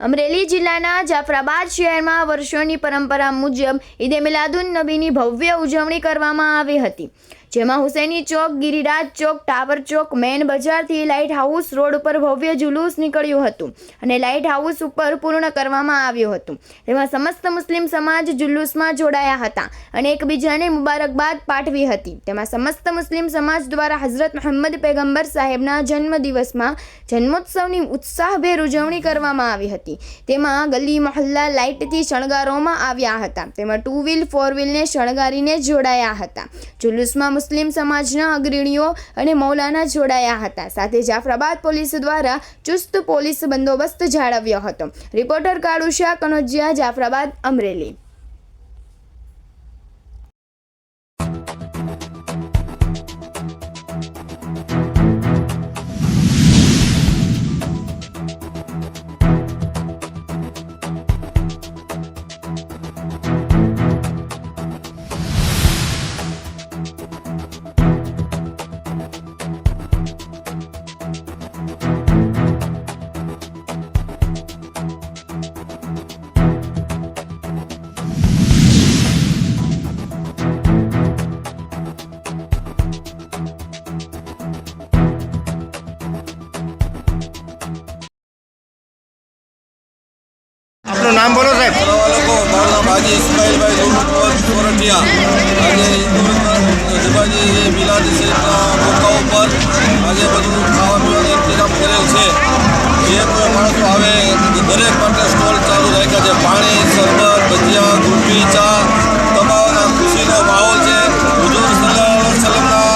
અમરેલી જિલ્લાના જાફરાબાદ શહેરમાં વર્ષોની પરંપરા મુજબ ઈદે મિલાદુન નબીની ભવ્ય ઉજવણી કરવામાં આવી હતી. જેમાં હુસૈની ચોક, ગિરિરાજ ચોક, ટાવર ચોક, મેન બજારથી લાઇટ હાઉસ રોડ ઉપર ભવ્ય જુલુસ નીકળ્યું હતું અને લાઇટ હાઉસ ઉપર પૂર્ણ કરવામાં આવ્યું હતું. તેમાં સમસ્ત મુસ્લિમ સમાજ જુલુસમાં જોડાયા હતા અને એકબીજાને મુબારકબાદ પાઠવી હતી. તેમાં સમસ્ત મુસ્લિમ સમાજ દ્વારા હઝરત મુહમ્મદ પેગંબર સાહેબના જન્મદિવસમાં જન્મોત્સવની ઉત્સાહભેર ઉજવણી કરવામાં આવી હતી. તેમાં ગલી, મહોલ્લા લાઇટથી શણગારવામાં આવ્યા હતા. તેમાં ટુ વ્હીલ, ફોર વ્હીલને શણગારીને જોડાયા હતા. જુલુસમાં મુસ્લિમ સમાજના અગ્રણીઓ અને મૌલાના જોડાયા હતા. સાથે જાફરાબાદ પોલીસ દ્વારા ચુસ્ત પોલીસ બંદોબસ્ત જાળવ્યો હતો. રિપોર્ટર કાળુશા, કનોજિયા, જાફરાબાદ, અમરેલી. આપનું નામ બોલો સાહેબ. મારું નામ હાજી ઇસ્માઇલભાઈ સોરઠિયા આજે શિવાજી મિલાદ શરીફના મોકા ઉપર આજે બધું ખાવા પીવાનો ઇંતજામ કરેલ છે જે કોઈ માણસો આવે દરેક માટે સ્ટોલ ચાલુ રાખ્યા છે પાણી શરબત ભજીયા ગુલ્ફી ચા તમામના ખુશીનો માહોલ છે હુજુર સલ્લાહ સલમના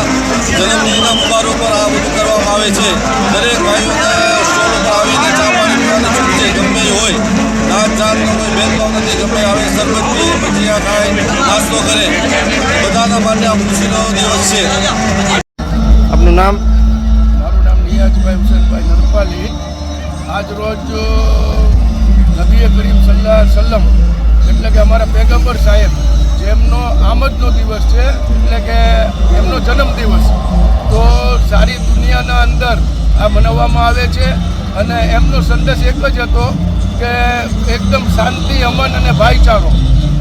જન્મદિનના મુબારક પર આ બધું કરવામાં આવે છે દરેક ભાઈઓને નથી ગમે આવે શરબત પીએ ભજીયા ખાય નાસ્તો કરે. બધાના માટે આ ખુશીનો દિવસ છે. આપનું નામ? મારું નામ નિયાજભાઈ હુસેનભાઈ નરપાલી. આજ રોજ નબીએ કરીમ સલ્લા સલ્લમ એટલે કે અમારા પેગમ્બર સાહેબ જેમનો આમદનો દિવસ છે એટલે કે એમનો જન્મદિવસ તો સારી દુનિયાના અંદર આ મનાવવામાં આવે છે અને એમનો સંદેશ એક જ હતો કે એકદમ શાંતિ, અમન અને ભાઈચારો.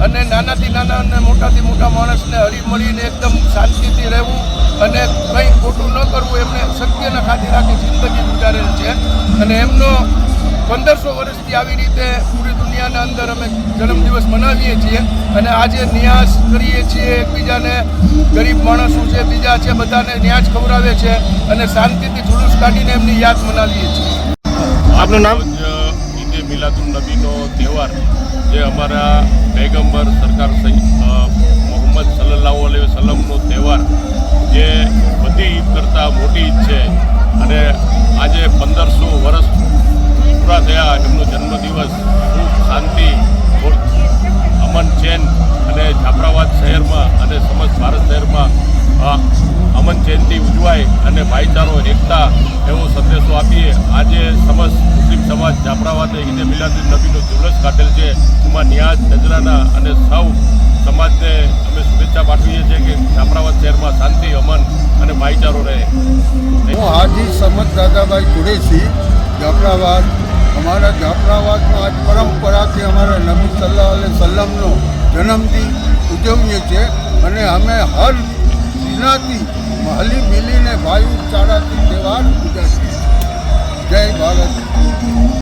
અને નાનાથી નાના અને મોટાથી મોટા માણસને હળી મળીને એકદમ શાંતિથી રહેવું અને કંઈ ખોટું ન કરવું એમને સત્યના ખાતે રાખી જિંદગી ગુજારેલ છે. અને એમનો પંદરસો વર્ષથી આવી રીતે પૂરી દુનિયાના અંદર અમે જન્મદિવસ મનાવીએ છીએ અને આજે ન્યાસ કરીએ છીએ એકબીજાને. ગરીબ માણસો છે, બીજા છે, બધાને ન્યાજ ખવડાવે છે અને શાંતિથી જુલુસ કાઢીને એમની યાદ મનાવીએ છીએ. આપનું નામ? મિલાદુન નબીનો તહેવાર જે અમારા પૈગંબર સરકાર સહી અ, મોહમ્મદ સલ્લાહ અલૈહિ વસલ્લમનો તહેવાર જે બધી ઈદ કરતાં મોટી ઈદ છે. અને આજે પંદરસો વર્ષ પૂરા થયા એમનો જન્મદિવસ ખૂબ શાંતિ અમન ચેન અને જાફરાબાદ શહેરમાં અને સમસ્ત ભારત શહેરમાં અમન જયંતિ ઉજવાય અને ભાઈચારો એકતા એવો સંદેશો આપીએ. આજે સમસ્ત મુસ્લિમ સમાજ જાફરાબાદે ઈદે મિલાદુન નબીનો જુલસ કાઢેલ છે. એમાં નિયાજ નજરાના અને સૌ સમાજને અમે શુભેચ્છા પાઠવીએ છીએ કે જાફરાબાદ શહેરમાં શાંતિ, અમન અને ભાઈચારો રહે. હું હાજી સમત દાદાભાઈ કુરેશી જાફરાબાદ અમારા જાફરાબાદમાં આજ પરંપરાથી અમારા નબી સલ્લાહ અલૈહ સલ્લમનો જન્મદિન ઉજવીએ છીએ અને અમે હર દિનાથી હલી મિલીને ભાઈ ચારાથી તહેવાર ઉજવીએ જય ભારત.